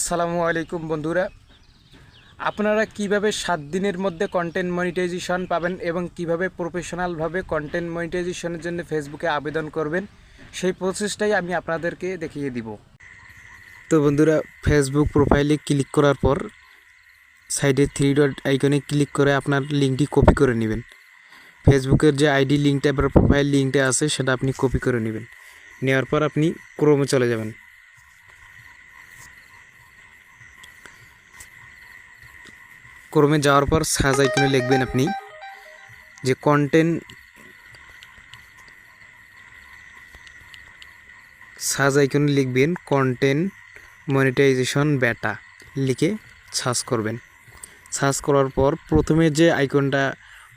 আসসালামু আলাইকুম বন্ধুরা। আপনারা কীভাবে সাত দিনের মধ্যে কন্টেন্ট মনিটাইজেশন পাবেন এবং কীভাবে প্রফেশনালভাবে কন্টেন্ট মনিটাইজেশনের জন্য ফেসবুকে আবেদন করবেন, সেই প্রসেসটাই আমি আপনাদেরকে দেখিয়ে দিব। তো বন্ধুরা ফেসবুক প্রোফাইলে ক্লিক করার পর সাইডে থ্রি ডট আইকনে ক্লিক করে আপনার লিঙ্কটি কপি করে নেবেন। ফেসবুকের যে আইডি লিঙ্কটা বা প্রোফাইল লিঙ্কটা আছে, সেটা আপনি কপি করে নেবেন। নেওয়ার পর আপনি ক্রোমে চলে যাবেন। ক্রমে যাওয়ার পর সার্চ আইকনে লিখবেন আপনি যে কন্টেন্ট সার্চ আইকনে লিখবেন কন্টেন্ট মনিটাইজেশন বেটা লিখে সার্চ করবেন। সার্চ করার পর প্রথমে যে আইকনটা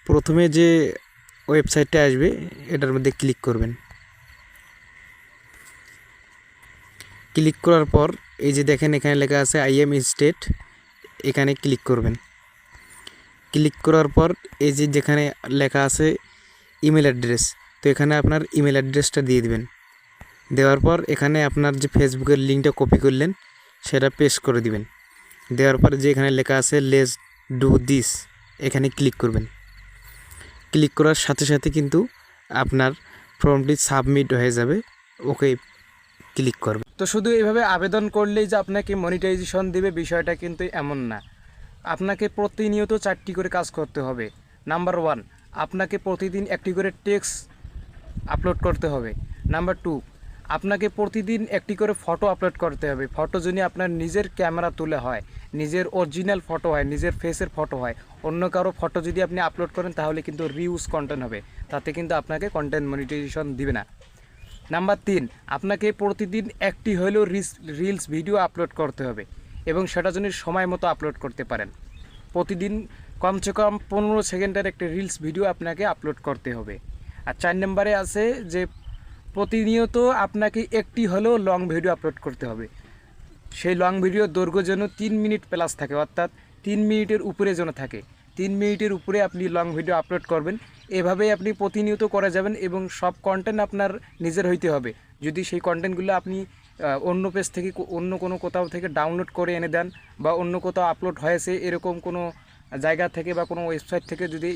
প্রথমে যে ওয়েবসাইটটা আসবে, এটার মধ্যে ক্লিক করবেন। ক্লিক করার পর এই যে দেখেন এখানে লেখা আছে আই এম স্টেট এখানে ক্লিক করবেন। ক্লিক করার পর এই যে যেখানে লেখা আছে ইমেল অ্যাড্রেস, তো এখানে আপনার ইমেল অ্যাড্রেসটা দিয়ে দিবেন। দেওয়ার পর এখানে আপনার যে ফেসবুকের লিঙ্কটা কপি করলেন, সেটা পেস্ট করে দিবেন। দেওয়ার পর যে এখানে লেখা আছে লেস ডু দিস এখানে ক্লিক করবেন। ক্লিক করার সাথে সাথে কিন্তু আপনার ফর্মটি সাবমিট হয়ে যাবে। ওকে ক্লিক করবে তো শুধু এইভাবে আবেদন করলেই যে আপনাকে মনিটাইজেশন দিবে, বিষয়টা কিন্তু এমন না। আপনাকে প্রতিনিয়ত চারটি করে কাজ করতে হবে। নাম্বার ওয়ান, আপনাকে প্রতিদিন একটি করে টেক্সট আপলোড করতে হবে। নাম্বার টু, আপনাকে প্রতিদিন একটি করে ফটো আপলোড করতে হবে। ফটো যদি আপনার নিজের ক্যামেরা তুলে হয়, নিজের অরিজিনাল ফটো হয়, নিজের ফেসের ফটো হয়, অন্য কারও ফটো যদি আপনি আপলোড করেন, তাহলে কিন্তু রিউজ কন্টেন্ট হবে। তাতে কিন্তু আপনাকে কন্টেন্ট মনিটাইজেশন দিবে না। নাম্বার তিন, আপনাকে প্রতিদিন একটি হলেও রিলস ভিডিও আপলোড করতে হবে। এবং সেটা জন্য সময় মতো আপলোড করতে পারেন। প্রতিদিন কমসে কম পনেরো সেকেন্ডের একটি রিলস ভিডিও আপনাকে আপলোড করতে হবে। আর চার নম্বরে আছে যে প্রতিনিয়ত আপনাকে একটি হলেও লং ভিডিও আপলোড করতে হবে। সেই লং ভিডিও দৈর্ঘ্য যেন তিন মিনিট প্লাস থাকে, অর্থাৎ তিন মিনিটের উপরে যেন থাকে। তিন মিনিটের উপরে আপনি লং ভিডিও আপলোড করবেন। এভাবেই আপনি প্রতিনিয়ত করে যাবেন এবং সব কন্টেন্ট আপনার নিজের হইতে হবে। যদি সেই কন্টেন্টগুলো আপনি অন্য পেজ থেকে অন্য কোনো কোথাও থেকে ডাউনলোড করে এনে দেন বা অন্য কোথাও আপলোড হয়েছে এরকম কোনো জায়গা থেকে বা কোনো ওয়েবসাইট থেকে যদি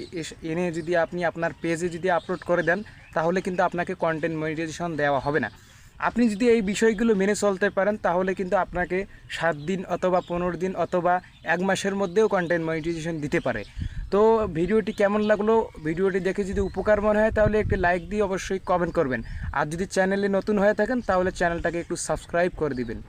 এনে যদি আপনি আপনার পেজে যদি আপলোড করে দেন, তাহলে কিন্তু আপনাকে কন্টেন্ট মনিটাইজেশন দেওয়া হবে না। আপনি যদি এই বিষয়গুলো মেনে চলতে পারেন, তাহলে কিন্তু আপনাকে সাত দিন অথবা পনেরো দিন অথবা এক মাসের মধ্যেও কন্টেন্ট মনিটাইজেশন দিতে পারে। তো ভিডিওটি কেমন লাগল? ভিডিওটি দেখে যদি উপকার মনে হয়, তাহলে একটি লাইক দিয়ে অবশ্যই কমেন্ট করবেন। আর যদি চ্যানেলে নতুন হয়ে থাকেন, তাহলে চ্যানেলটাকে একটু সাবস্ক্রাইব করে দিবেন।